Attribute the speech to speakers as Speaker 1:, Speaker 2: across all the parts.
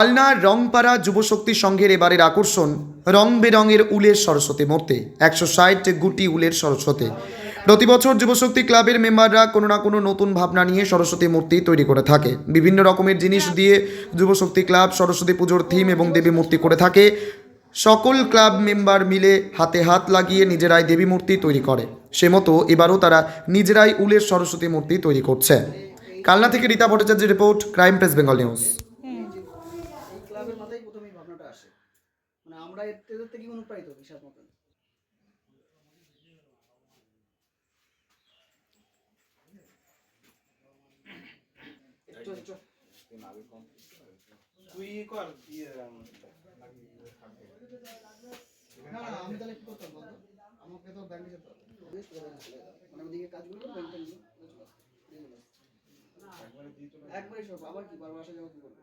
Speaker 1: কালনার রংপাড়া যুবশক্তি সংঘের এবারের আকর্ষণ, রং বেরঙের উলের সরস্বতী মূর্তি, একশো ষাট গুটি উলের সরস্বতী। প্রতি বছর যুবশক্তি ক্লাবের মেম্বাররা কোনো না কোনো নতুন ভাবনা নিয়ে সরস্বতী মূর্তি তৈরি করে থাকে। বিভিন্ন রকমের জিনিস দিয়ে যুবশক্তি ক্লাব সরস্বতী পুজোর থিম এবং দেবী মূর্তি করে থাকে। সকল ক্লাব মেম্বার মিলে হাতে হাত লাগিয়ে নিজেরাই দেবী মূর্তি তৈরি করে। সে মতো এবারও তারা নিজেরাই উলের সরস্বতী মূর্তি তৈরি করছে। কালনা থেকে রীতা ভট্টাচার্যের report, crime press, Bengal news
Speaker 2: এই ক্লাবের মাথায় প্রথমে এই ভাবনাটা আসে মানে আমরা এদের থেকে অনুপ্রাণিত হিসাব মতন।
Speaker 3: তুই কর ইয়ে
Speaker 2: না না আমি তাহলে কি করতাম বলতো? আমাকে তো ব্যাংকে যেতে হবে। ব্যাংকে। মানে ওদিকে কাজগুলো ব্যাংকটা নিয়ে একবারই সব আবার কি বারবার আসা যাওয়া কি করবে?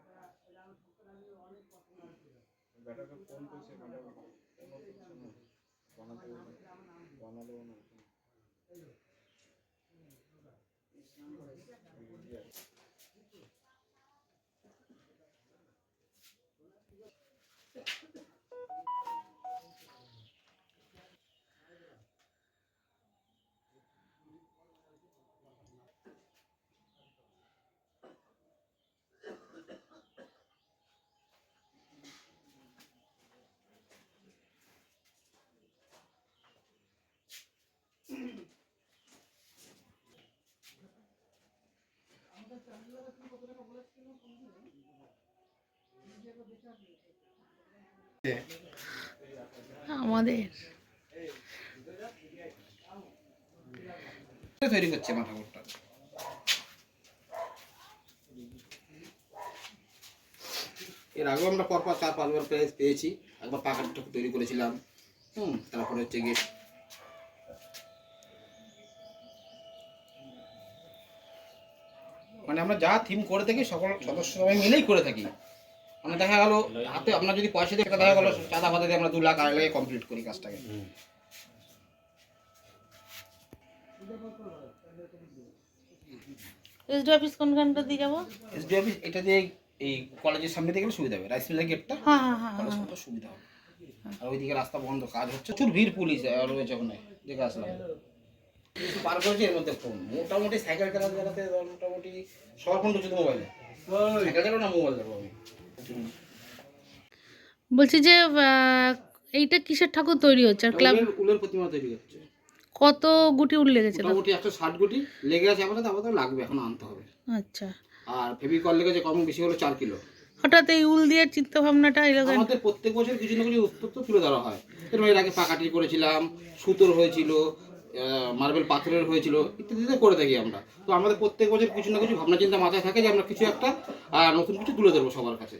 Speaker 3: ব্যাটাকে ফোন করছে ম্যাডাম বানাতে বানালো না
Speaker 4: আমাদের।
Speaker 5: তৈরি করছে মা ঠাকুরটা এর আগেও আমরা পরপর চার পাঁচবার প্রাইজ পেয়েছি। একবার পাকার ঠাকুর তৈরি করেছিলাম। হুম, তারপরে হচ্ছে গিয়ে মানে আমরা যা থিম করে থাকি সকল সদস্য সবাই মিলেই করে থাকি। মানে দেখা গেল হাতে আপনার যদি পয়সা দিয়ে দেখা গেলো চাঁদা ফাদা দিয়ে আমরা দু লাখ আড়াই লাখে কমপ্লিট করি কাজটাকে।
Speaker 4: এসডি অফিস কোনখানটা দিয়ে যাব?
Speaker 5: এসডি অফিস এটা দিয়ে এই কলেজের সামনে দিয়ে গেলে সুবিধা হবে রাইস মিলের গেটটা
Speaker 4: হ্যাঁ হ্যাঁ হ্যাঁ
Speaker 5: সুবিধা হবে। আর ওইদিকে রাস্তা বন্ধ কাজ হচ্ছে। প্রচুর ভিড় পুলিশ আর রয়েছে ওখানে দেখে আসলাম। কিছু পার করেছে এর মধ্যে ফোন মোটামুটি সাইকেল চালাতে চালাতে মোটামুটি সবার ফোন ঢুকছে মোবাইলে সাইকেল চালাবো না মোবাইল চালাবো আমি?
Speaker 4: বলছি যে এইটা কিসের ঠাকুর তৈরি হচ্ছে? আর ক্লাব
Speaker 5: উলের- প্রতিমা তৈরি হচ্ছে।
Speaker 4: কত গুটি উল লেগেছিল
Speaker 5: মোটামুটি একশো ষাট গুটি লেগে আছে আপাতত আপাতত লাগবে এখন আনতে হবে।
Speaker 4: আচ্ছা।
Speaker 5: আর ফেভিকল লেগেছে কম বেশি হলো চার কিলো।
Speaker 4: হঠাৎ এই উল দিয়ে চিন্তা ভাবনাটা এলো
Speaker 5: আমাদের প্রত্যেক বছর কিছু না কিছু উত্তর তুলে ধরা হয়। যেরকম এর আগে পাকাটি করেছিলাম সুতোর হয়েছিল মার্বেল পাথরের হয়েছিল ইত্যাদিতে করে থাকি আমরা। তো আমাদের প্রত্যেক বছর কিছু না কিছু ভাবনা চিন্তা মাথায় থাকে যে আমরা কিছু একটা নতুন কিছু তুলে ধরবো সবার কাছে।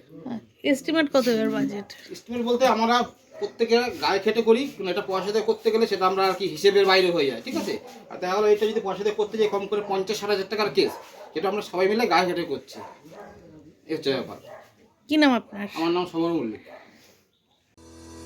Speaker 4: এস্টিমেট কত এর বাজেট
Speaker 5: এস্টিমেট বলতে আমরা প্রত্যেকে গায়ে খেটে করি এটা পয়সা দিয়ে করতে গেলে সেটা আমরা আর কি হিসেবের বাইরে হয়ে যায় ঠিক আছে? আর দেখা তাহলে এটা যদি পয়সা দিয়ে করতে যাই কম করে পঞ্চাশ ষাট হাজার টাকার কেস যেটা আমরা সবাই মিলে গায়ে খেটে করছি। এই হচ্ছে ব্যাপার।
Speaker 4: কি নাম আপনার?
Speaker 5: আমার নাম সমর মল্লিক।